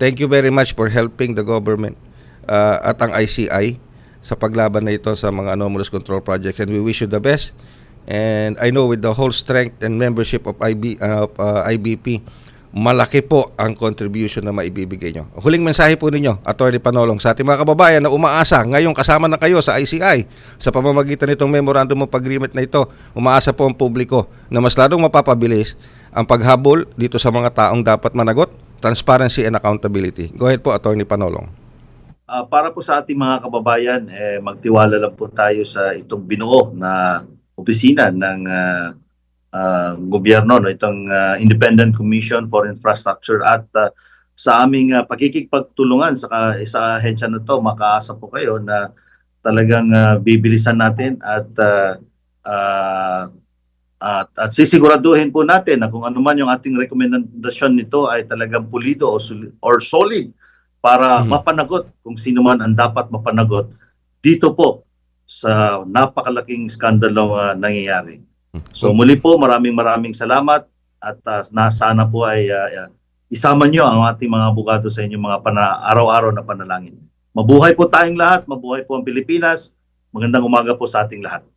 thank you very much for helping the government uh, at ang ICI sa paglaban na ito sa mga anomalous control projects and we wish you the best. And I know with the whole strength and membership of IB, uh, of, uh, IBP, malaki po ang contribution na maibibigay nyo. Huling mensahe po ninyo, Attorney Panolong, sa ating mga kababayan na umaasa, ngayong kasama na kayo sa ICI, sa pamamagitan nitong Memorandum of Agreement na ito, umaasa po ang publiko na mas lalong mapapabilis ang paghabol dito sa mga taong dapat managot, transparency and accountability. Go ahead po, Attorney Panolong. Ah, para po sa ating mga kababayan, eh, magtiwala lang po tayo sa itong binuo na opisina ng ah, ah, gobyerno, no? itong ah, Independent Commission for Infrastructure at ah, sa aming uh, pakikipagtulungan sa, sa ahensya na to, makaasa po kayo na talagang ah, bibilisan natin at ah, ah, at, at sisiguraduhin po natin na kung ano man yung ating rekomendasyon nito ay talagang pulido o, suli- or solid para Mhm. mapanagot kung sino man ang dapat mapanagot dito po sa napakalaking skandalo uh, nangyayari. So muli po maraming maraming salamat at uh, na sana po ay uh, isama nyo ang ating mga abogado sa inyong mga pana- araw-araw na panalangin. Mabuhay po tayong lahat, mabuhay po ang Pilipinas. Magandang umaga po sa ating lahat.